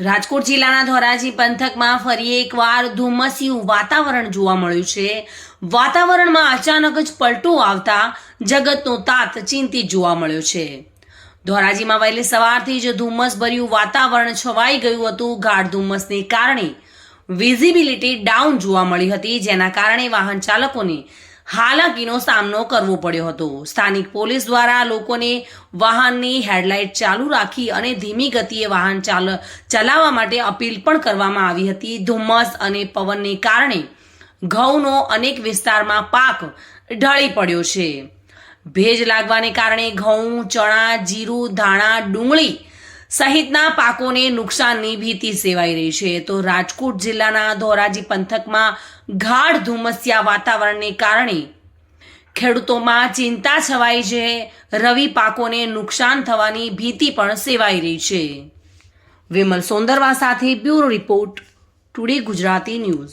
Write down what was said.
રાજકોટ જિલ્લાના ધોરાજી પંથકમાં ફરી એકવાર ધુમ્મસિયું વાતાવરણ જોવા મળ્યું છે. વાતાવરણમાં અચાનક જ પલટો આવતા જગતનો તાત ચિંતિત જોવા મળ્યો છે. ધોરાજીમાં વહેલી સવારથી જ ધુમ્મસ ભર્યું વાતાવરણ છવાઈ ગયું હતું. ગાઢ ધુમ્મસને કારણે વિઝિબિલિટી ડાઉન જોવા મળી હતી, જેના કારણે વાહન ચાલકોને હાલાકીનો સામનો કરવો પડ્યો હતો. સ્થાનિક પોલીસ દ્વારા લોકોને વાહનની હેડલાઇટ ચાલુ રાખી અને ધીમી ગતિએ વાહન ચાલ, ચલાવવા માટે અપીલ પણ કરવામાં આવી હતી. ધુમ્મસ અને પવનને કારણે ઘઉંનો અનેક વિસ્તારમાં પાક ઢળી પડ્યો છે. ભેજ લાગવાને કારણે ઘઉં, ચણા, જીરું, ધાણા, ડુંગળી સહિતના પાકોને નુકસાનની ભીતિ સેવાઈ રહી છે. તો રાજકોટ જિલ્લાના ધોરાજી પંથકમાં ગાઢ ધુમ્મસ્યા વાતાવરણને કારણે ખેડૂતોમાં ચિંતા છવાઈ છે. રવિ પાકોને નુકસાન થવાની ભીતિ પણ સેવાઈ રહી છે. વિમલ સોંદરવા સાથે bureau report today Gujarati news.